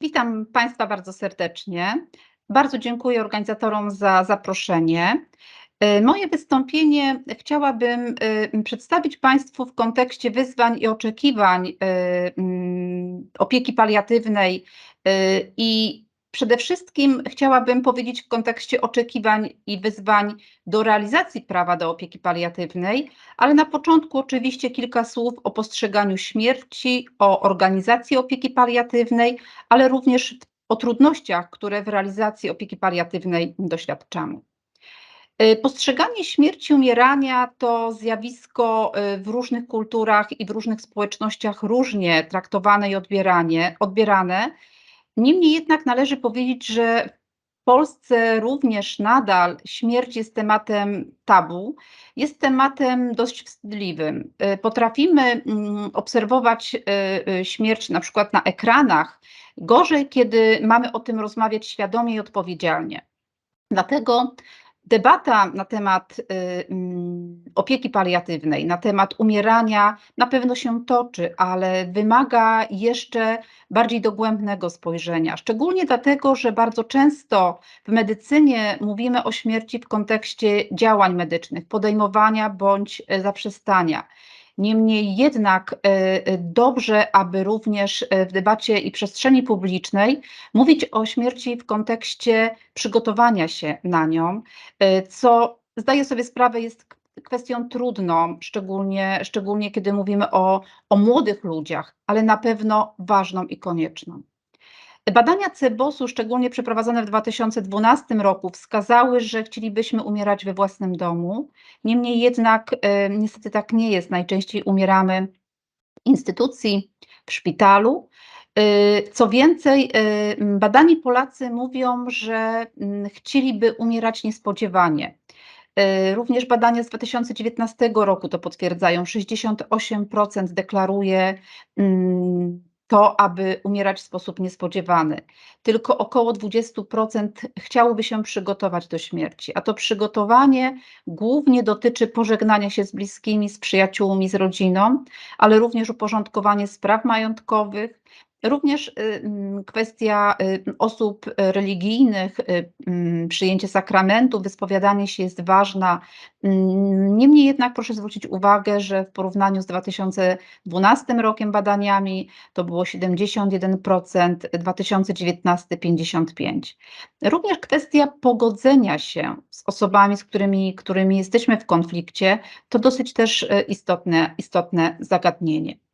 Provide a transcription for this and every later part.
Witam Państwa bardzo serdecznie. Bardzo dziękuję organizatorom za zaproszenie. Y, moje wystąpienie chciałabym y, przedstawić Państwu w kontekście wyzwań i oczekiwań mm, opieki paliatywnej i przede wszystkim chciałabym powiedzieć w kontekście oczekiwań i wyzwań do realizacji prawa do opieki paliatywnej, ale na początku oczywiście kilka słów o postrzeganiu śmierci, o organizacji opieki paliatywnej, ale również o trudnościach, które w realizacji opieki paliatywnej doświadczamy. Y, postrzeganie śmierci, umierania to zjawisko y, w różnych kulturach i w różnych społecznościach różnie traktowane i odbierane. Niemniej jednak należy powiedzieć, że w Polsce również nadal śmierć jest tematem tabu, jest tematem dość wstydliwym. Y, potrafimy mm, obserwować śmierć na przykład na ekranach, gorzej, kiedy mamy o tym rozmawiać świadomie i odpowiedzialnie. Dlatego Debata na temat y, mm, opieki paliatywnej, na temat umierania na pewno się toczy, ale wymaga jeszcze bardziej dogłębnego spojrzenia. Szczególnie dlatego, że bardzo często w medycynie mówimy o śmierci w kontekście działań medycznych, podejmowania bądź zaprzestania. Niemniej jednak e, e, dobrze, aby również e, w debacie i przestrzeni publicznej mówić o śmierci w kontekście przygotowania się na nią, co zdaję sobie sprawę jest kwestią trudną, szczególnie, szczególnie kiedy mówimy o, o młodych ludziach, ale na pewno ważną i konieczną. Badania CEBOS-u, szczególnie przeprowadzone w 2012 roku, wskazały, że chcielibyśmy umierać we własnym domu. Niemniej jednak e, niestety tak nie jest. Najczęściej umieramy w instytucji, w szpitalu. E, co więcej, e, badani Polacy mówią, że chcieliby umierać niespodziewanie. Również badania z 2019 roku to potwierdzają. 68% deklaruje to, aby umierać w sposób niespodziewany. Tylko około 20% chciałoby się przygotować do śmierci, a to przygotowanie głównie dotyczy pożegnania się z bliskimi, z przyjaciółmi, z rodziną, ale również uporządkowanie spraw majątkowych, Również y, mm, kwestia y, osób religijnych, y, mm, przyjęcie sakramentu, wyspowiadanie się jest ważna. Mm, niemniej jednak proszę zwrócić uwagę, że w porównaniu z 2012 rokiem badaniami to było 71%, 2019 55%. Również kwestia pogodzenia się z osobami, z którymi, którymi jesteśmy w konflikcie, to dosyć też istotne, istotne zagadnienie.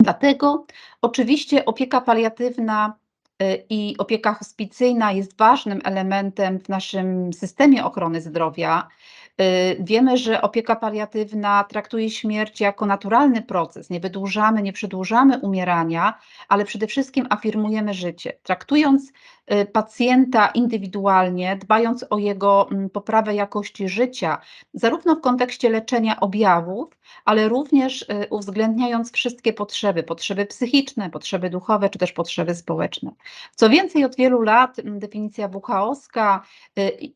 Dlatego oczywiście opieka paliatywna y, i opieka hospicyjna jest ważnym elementem w naszym systemie ochrony zdrowia. Y, wiemy, że opieka paliatywna traktuje śmierć jako naturalny proces. Nie wydłużamy, nie przedłużamy umierania, ale przede wszystkim afirmujemy życie. Traktując pacjenta indywidualnie, dbając o jego mm, poprawę jakości życia, zarówno w kontekście leczenia objawów, ale również y, uwzględniając wszystkie potrzeby, potrzeby psychiczne, potrzeby duchowe, czy też potrzeby społeczne. Co więcej, od wielu lat mm, definicja WHO-ska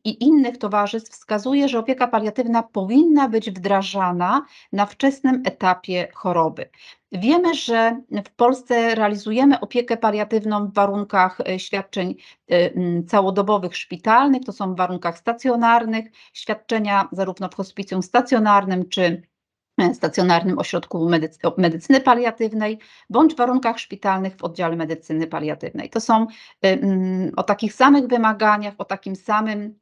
i innych towarzystw wskazuje, że opieka paliatywna powinna być wdrażana na wczesnym etapie choroby. Wiemy, że w Polsce realizujemy opiekę paliatywną w warunkach e, świadczeń e, całodobowych szpitalnych, to są w warunkach stacjonarnych, świadczenia zarówno w hospicjum stacjonarnym czy e, stacjonarnym ośrodku medycyny paliatywnej, bądź w warunkach szpitalnych w oddziale medycyny paliatywnej. To są o takich samych wymaganiach, o takim samym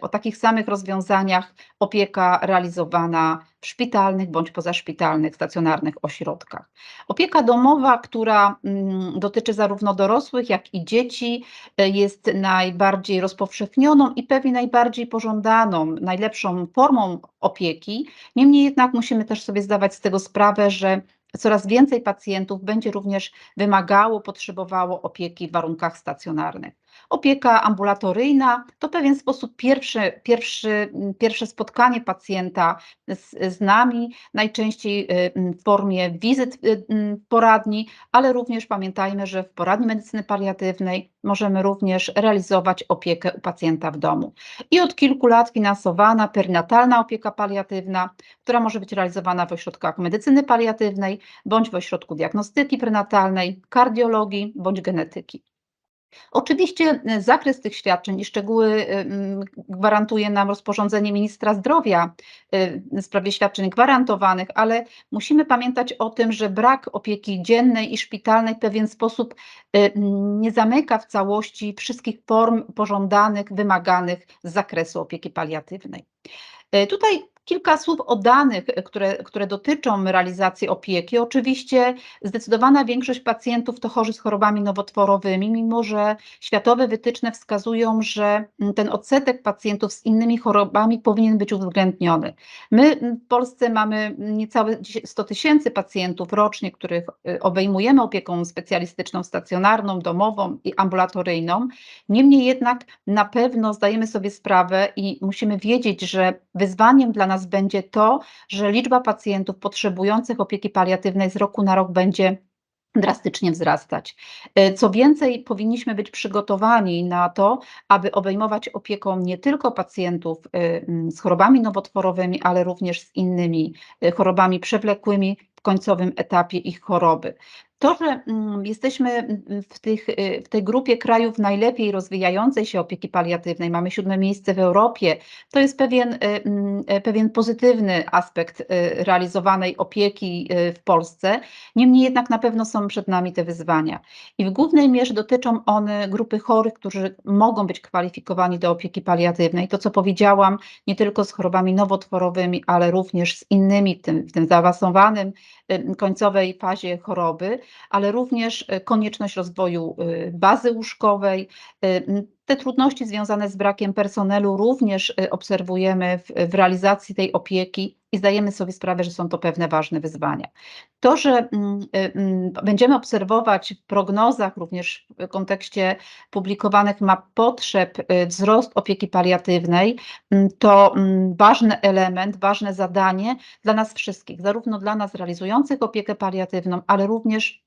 o takich samych rozwiązaniach opieka realizowana w szpitalnych bądź pozaszpitalnych, stacjonarnych ośrodkach. Opieka domowa, która mm, dotyczy zarówno dorosłych, jak i dzieci, e, jest najbardziej rozpowszechnioną i pewnie najbardziej pożądaną, najlepszą formą opieki. Niemniej jednak musimy też sobie zdawać z tego sprawę, że coraz więcej pacjentów będzie również wymagało, potrzebowało opieki w warunkach stacjonarnych. Opieka ambulatoryjna to pewien sposób pierwszy, pierwszy, pierwsze spotkanie pacjenta z, z nami, najczęściej y, w formie wizyt y, poradni, ale również pamiętajmy, że w poradni medycyny paliatywnej możemy również realizować opiekę u pacjenta w domu. I od kilku lat finansowana perinatalna opieka paliatywna, która może być realizowana w ośrodkach medycyny paliatywnej bądź w ośrodku diagnostyki prenatalnej, kardiologii bądź genetyki. Oczywiście e, zakres tych świadczeń i szczegóły gwarantuje nam rozporządzenie ministra zdrowia e, w sprawie świadczeń gwarantowanych, ale musimy pamiętać o tym, że brak opieki dziennej i szpitalnej w pewien sposób e, nie zamyka w całości wszystkich form pożądanych, wymaganych z zakresu opieki paliatywnej. Tutaj Kilka słów o danych, które, które dotyczą realizacji opieki. Oczywiście zdecydowana większość pacjentów to chorzy z chorobami nowotworowymi, mimo że światowe wytyczne wskazują, że ten odsetek pacjentów z innymi chorobami powinien być uwzględniony. My w Polsce mamy niecałe 100 tysięcy pacjentów rocznie, których y, obejmujemy opieką specjalistyczną, stacjonarną, domową i ambulatoryjną. Niemniej jednak na pewno zdajemy sobie sprawę i musimy wiedzieć, że wyzwaniem dla nas nas będzie to, że liczba pacjentów potrzebujących opieki paliatywnej z roku na rok będzie drastycznie wzrastać. E, co więcej, powinniśmy być przygotowani na to, aby obejmować opieką nie tylko pacjentów e, z chorobami nowotworowymi, ale również z innymi e, chorobami przewlekłymi w końcowym etapie ich choroby. To, że mm, jesteśmy mm, w, tych, y, w tej grupie krajów najlepiej rozwijającej się opieki paliatywnej, mamy siódme miejsce w Europie, to jest pewien, y, mm, y, pewien pozytywny aspekt realizowanej opieki w Polsce. Niemniej jednak na pewno są przed nami te wyzwania. I w głównej mierze dotyczą one grupy chorych, którzy mogą być kwalifikowani do opieki paliatywnej. To, co powiedziałam, nie tylko z chorobami nowotworowymi, ale również z innymi, w tym, w tym zaawansowanym końcowej fazie choroby ale również e, konieczność rozwoju e, bazy łóżkowej. Te trudności związane z brakiem personelu również obserwujemy w, w realizacji tej opieki i zdajemy sobie sprawę, że są to pewne ważne wyzwania. To, że będziemy obserwować w prognozach, również w kontekście publikowanych map potrzeb, wzrost opieki paliatywnej, to ważny element, ważne zadanie dla nas wszystkich, zarówno dla nas realizujących opiekę paliatywną, ale również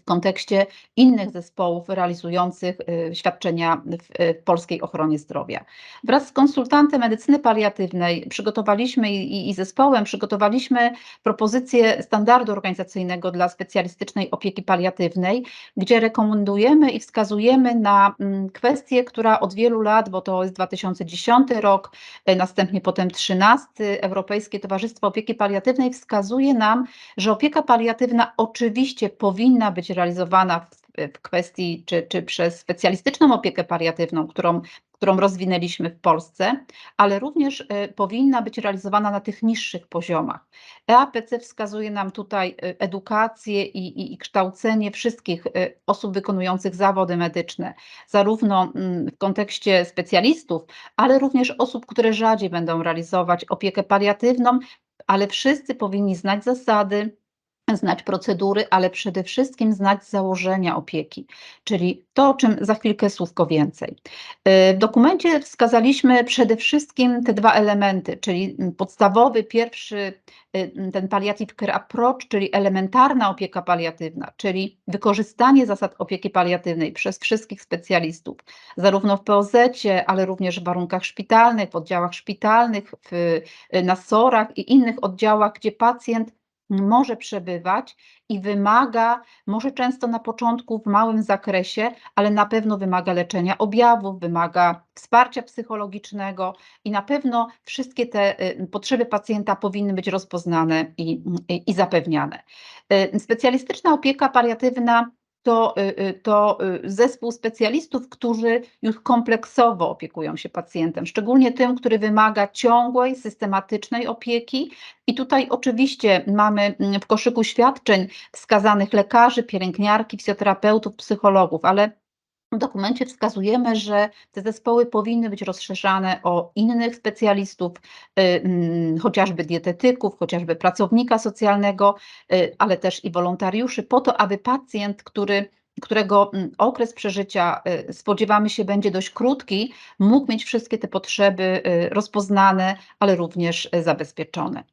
w kontekście innych zespołów realizujących y, świadczenia w, y, w, polskiej ochronie zdrowia. Wraz z konsultantem medycyny paliatywnej przygotowaliśmy i, zespołem przygotowaliśmy propozycję standardu organizacyjnego dla specjalistycznej opieki paliatywnej, gdzie rekomendujemy i wskazujemy na mm, kwestię, która od wielu lat, bo to jest 2010 rok, następnie potem 13 Europejskie Towarzystwo Opieki Paliatywnej wskazuje nam, że opieka paliatywna oczywiście powinna powinna być realizowana w, w kwestii, czy, czy przez specjalistyczną opiekę paliatywną, którą, którą rozwinęliśmy w Polsce, ale również y, powinna być realizowana na tych niższych poziomach. EAPC wskazuje nam tutaj y, edukację i, i, i kształcenie wszystkich y, osób wykonujących zawody medyczne, zarówno mm, w kontekście specjalistów, ale również osób, które rzadziej będą realizować opiekę paliatywną, ale wszyscy powinni znać zasady, znać procedury, ale przede wszystkim znać założenia opieki, czyli to, o czym za chwilkę słówko więcej. Y, w dokumencie wskazaliśmy przede wszystkim te dwa elementy, czyli podstawowy, pierwszy, y, ten palliative care approach, czyli elementarna opieka paliatywna, czyli wykorzystanie zasad opieki paliatywnej przez wszystkich specjalistów, zarówno w POZ, ale również w warunkach szpitalnych, w oddziałach szpitalnych, w, na SOR-ach i innych oddziałach, gdzie pacjent może przebywać i wymaga, może często na początku w małym zakresie, ale na pewno wymaga leczenia objawów, wymaga wsparcia psychologicznego i na pewno wszystkie te y, potrzeby pacjenta powinny być rozpoznane i, i, i zapewniane. Y, specjalistyczna opieka paliatywna to, y, y, to y, zespół specjalistów, którzy już kompleksowo opiekują się pacjentem, szczególnie tym, który wymaga ciągłej, systematycznej opieki. I tutaj oczywiście mamy mm, w koszyku świadczeń wskazanych lekarzy, pielęgniarki, fizjoterapeutów, psychologów, ale w dokumencie wskazujemy, że te zespoły powinny być rozszerzane o innych specjalistów, y, mm, chociażby dietetyków, chociażby pracownika socjalnego, y, ale też i wolontariuszy, po to, aby pacjent, który którego mm, okres przeżycia y, spodziewamy się będzie dość krótki, mógł mieć wszystkie te potrzeby rozpoznane, ale również zabezpieczone.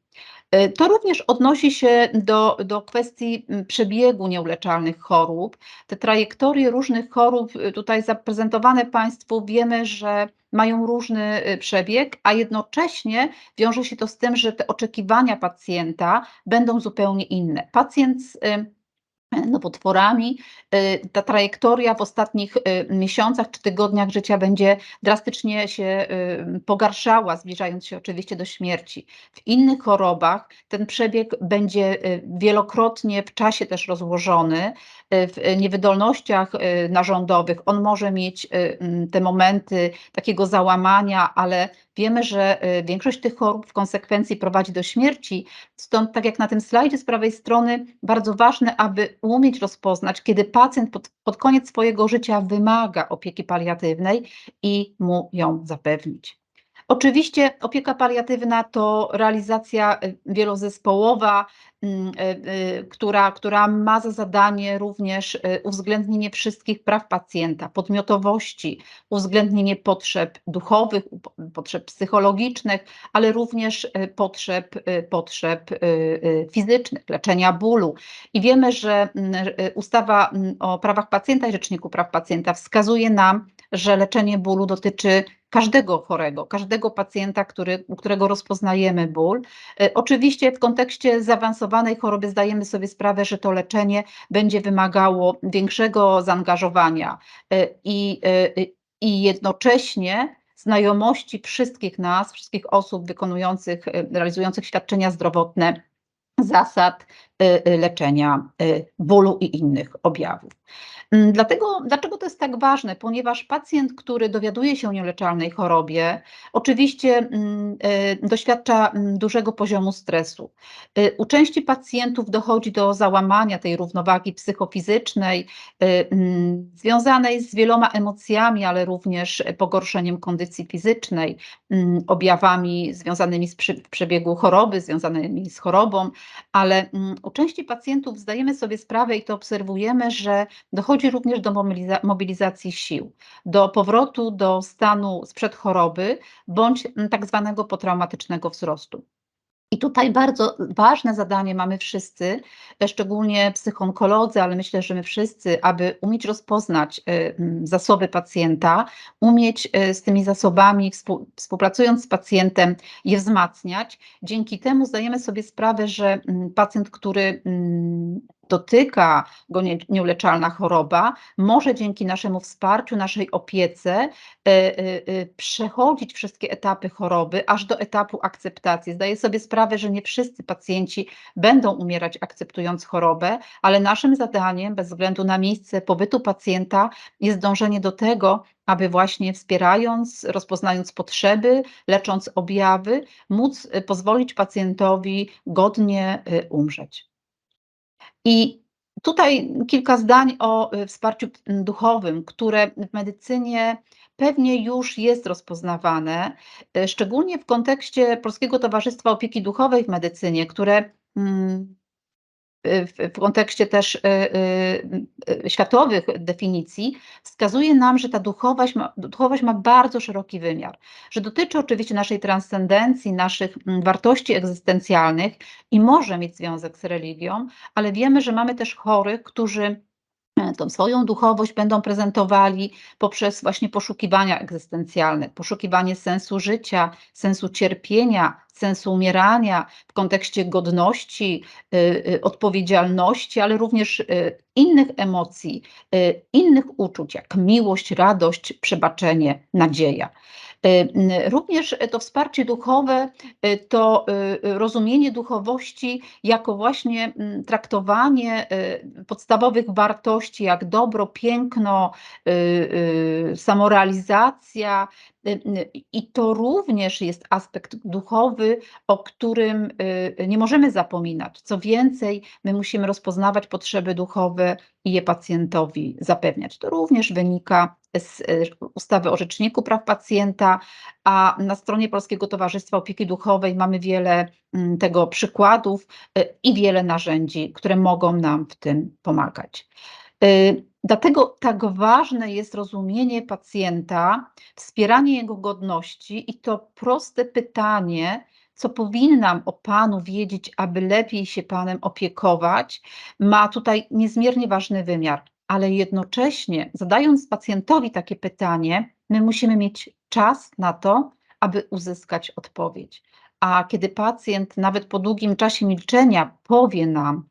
E, to również odnosi się do, do kwestii przebiegu nieuleczalnych chorób. Te trajektorie różnych chorób y, tutaj zaprezentowane Państwu wiemy, że mają różny y, przebieg, a jednocześnie wiąże się to z tym, że te oczekiwania pacjenta będą zupełnie inne. Pacjent z y, nowotworami, y, ta trajektoria w ostatnich y, miesiącach czy tygodniach życia będzie drastycznie się y, pogarszała, zbliżając się oczywiście do śmierci. W innych chorobach ten przebieg będzie wielokrotnie w czasie też rozłożony. W niewydolnościach narządowych on może mieć te momenty takiego załamania, ale wiemy, że większość tych chorób w konsekwencji prowadzi do śmierci. Stąd, tak jak na tym slajdzie z prawej strony, bardzo ważne, aby umieć rozpoznać, kiedy pacjent pod, pod koniec swojego życia wymaga opieki paliatywnej i mu ją zapewnić. Oczywiście opieka paliatywna to realizacja y, wielozespołowa, mm, y, y, która, która ma za zadanie również uwzględnienie wszystkich praw pacjenta, podmiotowości, uwzględnienie potrzeb duchowych, potrzeb psychologicznych, ale również potrzeb, potrzeb fizycznych, leczenia bólu. I wiemy, że mm, ustawa mm, o prawach pacjenta i Rzeczniku Praw Pacjenta wskazuje nam, że leczenie bólu dotyczy każdego chorego, każdego pacjenta, który, u którego rozpoznajemy ból. E, oczywiście w kontekście zaawansowanej choroby zdajemy sobie sprawę, że to leczenie będzie wymagało większego zaangażowania e, i, e, i jednocześnie znajomości wszystkich nas, wszystkich osób wykonujących, realizujących świadczenia zdrowotne zasad leczenia bólu i innych objawów. Mm, dlatego, dlaczego to jest tak ważne? Ponieważ pacjent, który dowiaduje się o nieleczalnej chorobie, oczywiście mm, doświadcza mm, dużego poziomu stresu. U części pacjentów dochodzi do załamania tej równowagi psychofizycznej, związanej z wieloma emocjami, ale również pogorszeniem kondycji fizycznej, objawami związanymi z przebiegu choroby, związanymi z chorobą, ale u części pacjentów zdajemy sobie sprawę i to obserwujemy, że dochodzi również do mobilizacji sił, do powrotu do stanu sprzed choroby bądź tak zwanego potraumatycznego wzrostu. I tutaj bardzo ważne zadanie mamy wszyscy, szczególnie psychonkolodzy, ale myślę, że my wszyscy, aby umieć rozpoznać y, zasoby pacjenta, umieć y, z tymi zasobami, współpracując z pacjentem, je wzmacniać. Dzięki temu zdajemy sobie sprawę, że pacjent, który dotyka go nie, nieuleczalna choroba, może dzięki naszemu wsparciu, naszej opiece e, e, przechodzić wszystkie etapy choroby, aż do etapu akceptacji. Zdaję sobie sprawę, że nie wszyscy pacjenci będą umierać akceptując chorobę, ale naszym zadaniem, bez względu na miejsce pobytu pacjenta, jest dążenie do tego, aby właśnie wspierając, rozpoznając potrzeby, lecząc objawy, móc pozwolić pacjentowi godnie umrzeć. I tutaj kilka zdań o y, wsparciu duchowym, które w medycynie pewnie już jest rozpoznawane, y, szczególnie w kontekście Polskiego Towarzystwa Opieki Duchowej w medycynie, które mm, w, w kontekście też y, y, y, światowych definicji, wskazuje nam, że ta duchowość ma, duchowość ma bardzo szeroki wymiar, że dotyczy oczywiście naszej transcendencji, naszych mm, wartości egzystencjalnych i może mieć związek z religią, ale wiemy, że mamy też chorych, którzy tą swoją duchowość będą prezentowali poprzez właśnie poszukiwania egzystencjalne, poszukiwanie sensu życia, sensu cierpienia, sensu umierania, w kontekście godności, y, y, odpowiedzialności, ale również y, innych emocji, innych uczuć, jak miłość, radość, przebaczenie, nadzieja. Również to wsparcie duchowe, to rozumienie duchowości jako właśnie traktowanie podstawowych wartości, jak dobro, piękno, samorealizacja, i to również jest aspekt duchowy, o którym y, nie możemy zapominać. Co więcej, my musimy rozpoznawać potrzeby duchowe i je pacjentowi zapewniać. To również wynika z y, ustawy o Rzeczniku Praw Pacjenta, a na stronie Polskiego Towarzystwa Opieki Duchowej mamy wiele mm, tego przykładów y, i wiele narzędzi, które mogą nam w tym pomagać. Dlatego tak ważne jest rozumienie pacjenta, wspieranie jego godności i to proste pytanie, co powinnam o Panu wiedzieć, aby lepiej się Panem opiekować, ma tutaj niezmiernie ważny wymiar. Ale jednocześnie, zadając pacjentowi takie pytanie, my musimy mieć czas na to, aby uzyskać odpowiedź. A kiedy pacjent nawet po długim czasie milczenia powie nam,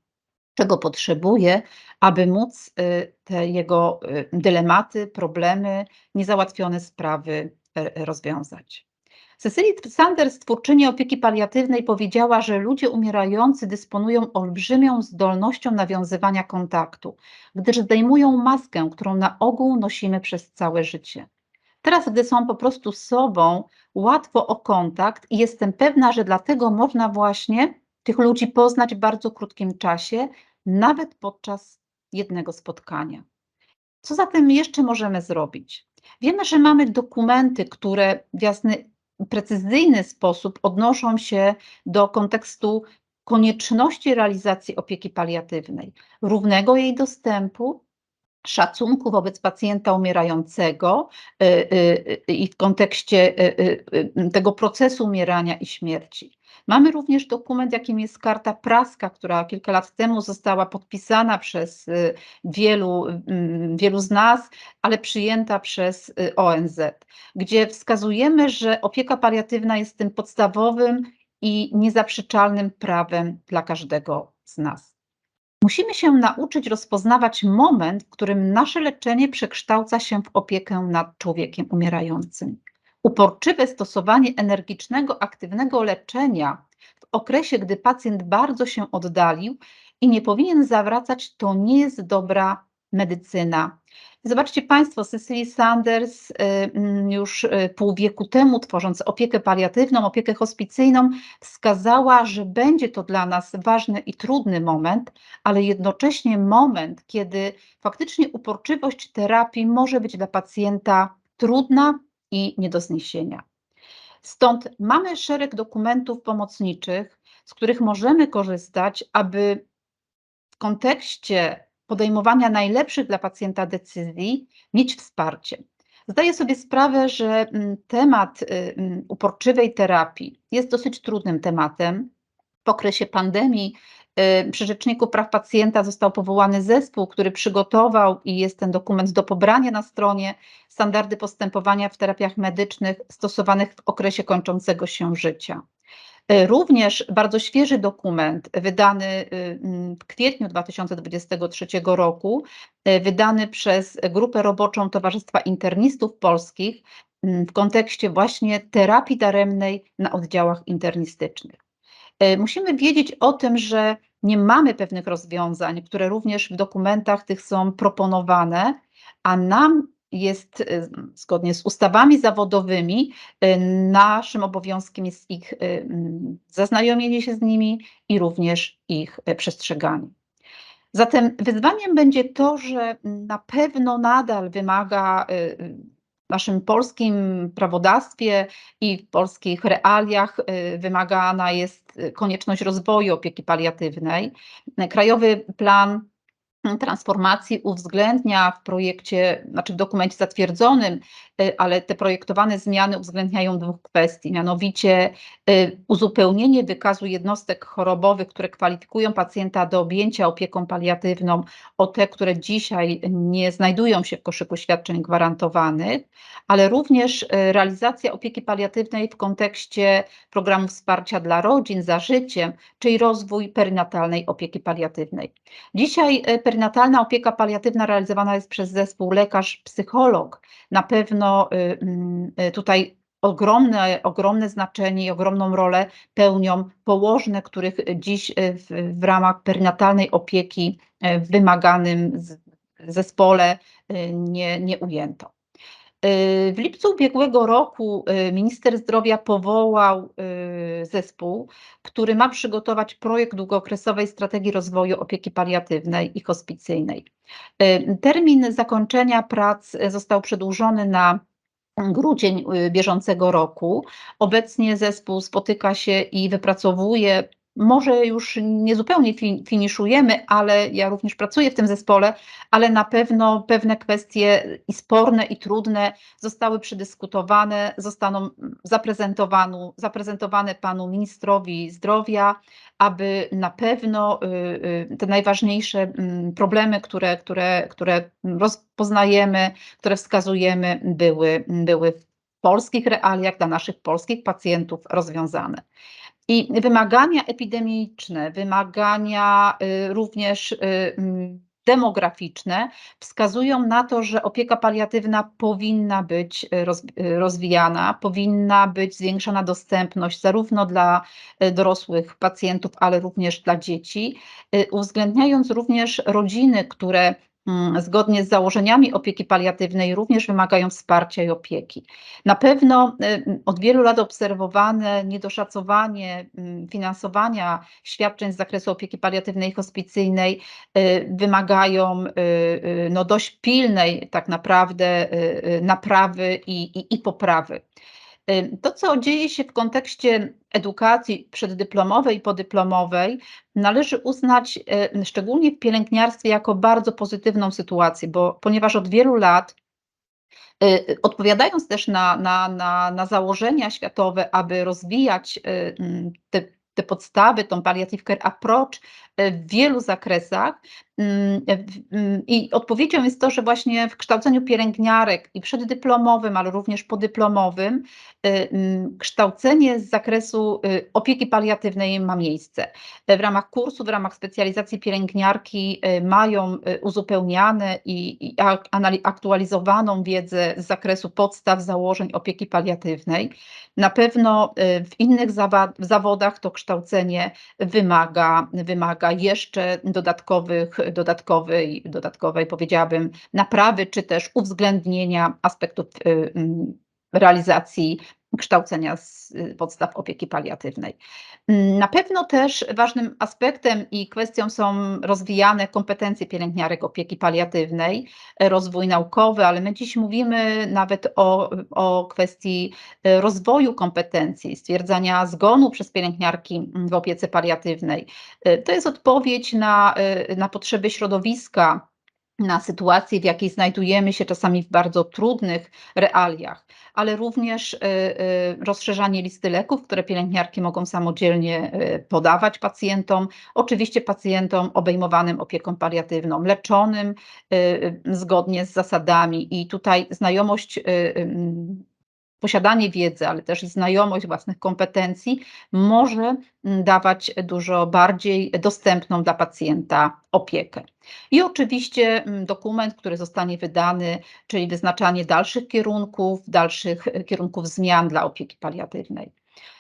czego potrzebuje, aby móc y, te jego y, dylematy, problemy, niezałatwione sprawy y, rozwiązać. Cecily Sanders, twórczyni opieki paliatywnej, powiedziała, że ludzie umierający dysponują olbrzymią zdolnością nawiązywania kontaktu, gdyż zdejmują maskę, którą na ogół nosimy przez całe życie. Teraz, gdy są po prostu sobą, łatwo o kontakt i jestem pewna, że dlatego można właśnie tych ludzi poznać w bardzo krótkim czasie, nawet podczas jednego spotkania. Co zatem jeszcze możemy zrobić? Wiemy, że mamy dokumenty, które w jasny, precyzyjny sposób odnoszą się do kontekstu konieczności realizacji opieki paliatywnej, równego jej dostępu szacunku wobec pacjenta umierającego y, y, y, i w kontekście tego procesu umierania i śmierci. Mamy również dokument, jakim jest Karta Praska, która kilka lat temu została podpisana przez wielu, wielu z nas, ale przyjęta przez ONZ, gdzie wskazujemy, że opieka paliatywna jest tym podstawowym i niezaprzeczalnym prawem dla każdego z nas. Musimy się nauczyć rozpoznawać moment, w którym nasze leczenie przekształca się w opiekę nad człowiekiem umierającym. Uporczywe stosowanie energicznego, aktywnego leczenia w okresie, gdy pacjent bardzo się oddalił i nie powinien zawracać, to nie jest dobra medycyna. Zobaczcie Państwo, Cecily Sanders y, mm, już y, pół wieku temu, tworząc opiekę paliatywną, opiekę hospicyjną, wskazała, że będzie to dla nas ważny i trudny moment, ale jednocześnie moment, kiedy faktycznie uporczywość terapii może być dla pacjenta trudna i nie do zniesienia. Stąd mamy szereg dokumentów pomocniczych, z których możemy korzystać, aby w kontekście podejmowania najlepszych dla pacjenta decyzji mieć wsparcie. Zdaję sobie sprawę, że mm, temat y, mm, uporczywej terapii jest dosyć trudnym tematem. W okresie pandemii przy Rzeczniku Praw Pacjenta został powołany zespół, który przygotował i jest ten dokument do pobrania na stronie standardy postępowania w terapiach medycznych stosowanych w okresie kończącego się życia. E, również bardzo świeży dokument, wydany y, mm, w kwietniu 2023 roku, wydany przez Grupę Roboczą Towarzystwa Internistów Polskich mm, w kontekście właśnie terapii daremnej na oddziałach internistycznych. Musimy wiedzieć o tym, że nie mamy pewnych rozwiązań, które również w dokumentach tych są proponowane, a nam jest y, zgodnie z ustawami zawodowymi, y, naszym obowiązkiem jest ich y, mm, zaznajomienie się z nimi i również ich przestrzeganie. Zatem wyzwaniem będzie to, że na pewno nadal wymaga naszym polskim prawodawstwie i w polskich realiach wymagana jest konieczność rozwoju opieki paliatywnej. Krajowy plan transformacji uwzględnia w projekcie, znaczy w dokumencie zatwierdzonym, y, ale te projektowane zmiany uwzględniają dwóch kwestii, mianowicie y, uzupełnienie wykazu jednostek chorobowych, które kwalifikują pacjenta do objęcia opieką paliatywną o te, które dzisiaj nie znajdują się w koszyku świadczeń gwarantowanych, ale również y, realizacja opieki paliatywnej w kontekście programu wsparcia dla rodzin za życiem, czyli rozwój perinatalnej opieki paliatywnej. Dzisiaj perinatalna opieka paliatywna realizowana jest przez zespół lekarz-psycholog. Na pewno y, mm, y, tutaj ogromne, ogromne znaczenie i ogromną rolę pełnią położne, których dziś y, w, w ramach perinatalnej opieki w wymaganym zespole nie, nie ujęto. W lipcu ubiegłego roku y, minister zdrowia powołał y, zespół, który ma przygotować projekt długookresowej strategii rozwoju opieki paliatywnej i hospicyjnej. Y, termin zakończenia prac został przedłużony na grudzień bieżącego roku. Obecnie zespół spotyka się i wypracowuje może już nie zupełnie finiszujemy, ale ja również pracuję w tym zespole, ale na pewno pewne kwestie i sporne, i trudne zostały przedyskutowane, zostaną zaprezentowane, zaprezentowane panu ministrowi zdrowia, aby na pewno y, y, te najważniejsze mm, problemy, które, które, które rozpoznajemy, które wskazujemy, były, były w polskich realiach dla naszych polskich pacjentów rozwiązane. I wymagania epidemiczne, wymagania y, również y, demograficzne wskazują na to, że opieka paliatywna powinna być rozwijana, powinna być zwiększona dostępność zarówno dla dorosłych pacjentów, ale również dla dzieci, uwzględniając również rodziny, które zgodnie z założeniami opieki paliatywnej również wymagają wsparcia i opieki. Na pewno y, od wielu lat obserwowane niedoszacowanie mm, finansowania świadczeń z zakresu opieki paliatywnej i hospicyjnej y, wymagają y, no dość pilnej tak naprawdę naprawy i, i, i poprawy. To, co dzieje się w kontekście edukacji przeddyplomowej i podyplomowej, należy uznać szczególnie w pielęgniarstwie jako bardzo pozytywną sytuację, bo ponieważ od wielu lat Odpowiadając też na, na, na, na założenia światowe, aby rozwijać te, te podstawy, tą palliative care approach w wielu zakresach, I odpowiedzią jest to, że właśnie w kształceniu pielęgniarek i przeddyplomowym, ale również podyplomowym, mm, kształcenie z zakresu y, opieki paliatywnej ma miejsce. W ramach kursu, w ramach specjalizacji pielęgniarki mają uzupełniane i aktualizowaną wiedzę z zakresu podstaw założeń opieki paliatywnej. Na pewno w innych zawodach to kształcenie wymaga, wymaga jeszcze dodatkowych dodatkowej, dodatkowej, powiedziałabym, naprawy, czy też uwzględnienia aspektów y, mm, realizacji kształcenia z y, podstaw opieki paliatywnej. Mm, na pewno też ważnym aspektem i kwestią są rozwijane kompetencje pielęgniarek opieki paliatywnej, rozwój naukowy, ale my dziś mówimy nawet o, o kwestii y, rozwoju kompetencji, stwierdzania zgonu przez pielęgniarki w opiece paliatywnej. Y, to jest odpowiedź na, na potrzeby środowiska, na sytuację, w jakiej znajdujemy się czasami w bardzo trudnych realiach, ale również y, y, rozszerzanie listy leków, które pielęgniarki mogą samodzielnie y, podawać pacjentom, oczywiście pacjentom obejmowanym opieką paliatywną, leczonym zgodnie z zasadami. I tutaj znajomość posiadanie wiedzy, ale też znajomość własnych kompetencji może mm, dawać dużo bardziej dostępną dla pacjenta opiekę. I oczywiście mm, dokument, który zostanie wydany, czyli wyznaczanie dalszych kierunków, dalszych e, kierunków zmian dla opieki paliatywnej.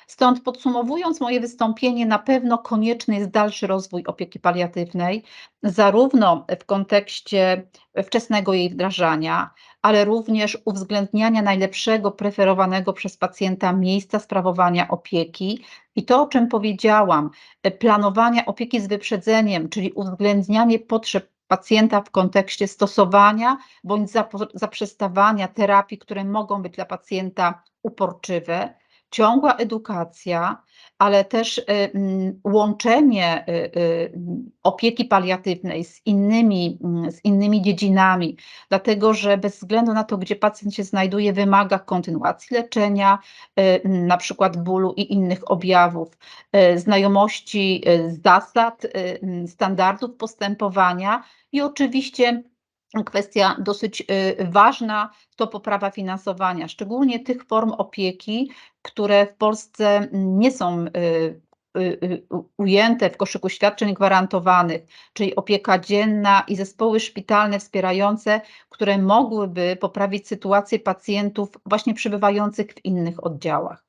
Stąd podsumowując moje wystąpienie, na pewno konieczny jest dalszy rozwój opieki paliatywnej, zarówno w kontekście wczesnego jej wdrażania, ale również uwzględniania najlepszego, preferowanego przez pacjenta miejsca sprawowania opieki. I to, o czym powiedziałam, planowania opieki z wyprzedzeniem, czyli uwzględnianie potrzeb pacjenta w kontekście stosowania bądź zaprzestawania terapii, które mogą być dla pacjenta uporczywe ciągła edukacja, ale też y, mm, łączenie y, y, opieki paliatywnej z innymi, mm, z innymi dziedzinami, dlatego że bez względu na to, gdzie pacjent się znajduje, wymaga kontynuacji leczenia, na przykład bólu i innych objawów, znajomości zasad, standardów postępowania i oczywiście kwestia dosyć ważna to poprawa finansowania, szczególnie tych form opieki, które w Polsce nie są y, y, ujęte w koszyku świadczeń gwarantowanych, czyli opieka dzienna i zespoły szpitalne wspierające, które mogłyby poprawić sytuację pacjentów właśnie przebywających w innych oddziałach.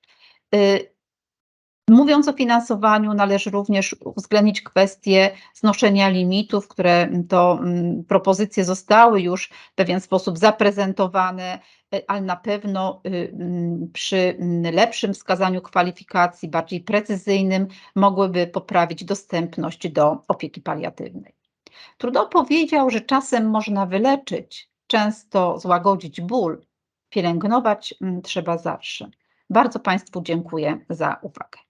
Mówiąc o finansowaniu, należy również uwzględnić kwestię znoszenia limitów, które to mm, propozycje zostały już w pewien sposób zaprezentowane, e, ale na pewno y, mm, przy mm, lepszym wskazaniu kwalifikacji, bardziej precyzyjnym, mogłyby poprawić dostępność do opieki paliatywnej. Trudeau powiedział, że czasem można wyleczyć, często złagodzić ból, pielęgnować trzeba zawsze. Bardzo Państwu dziękuję za uwagę.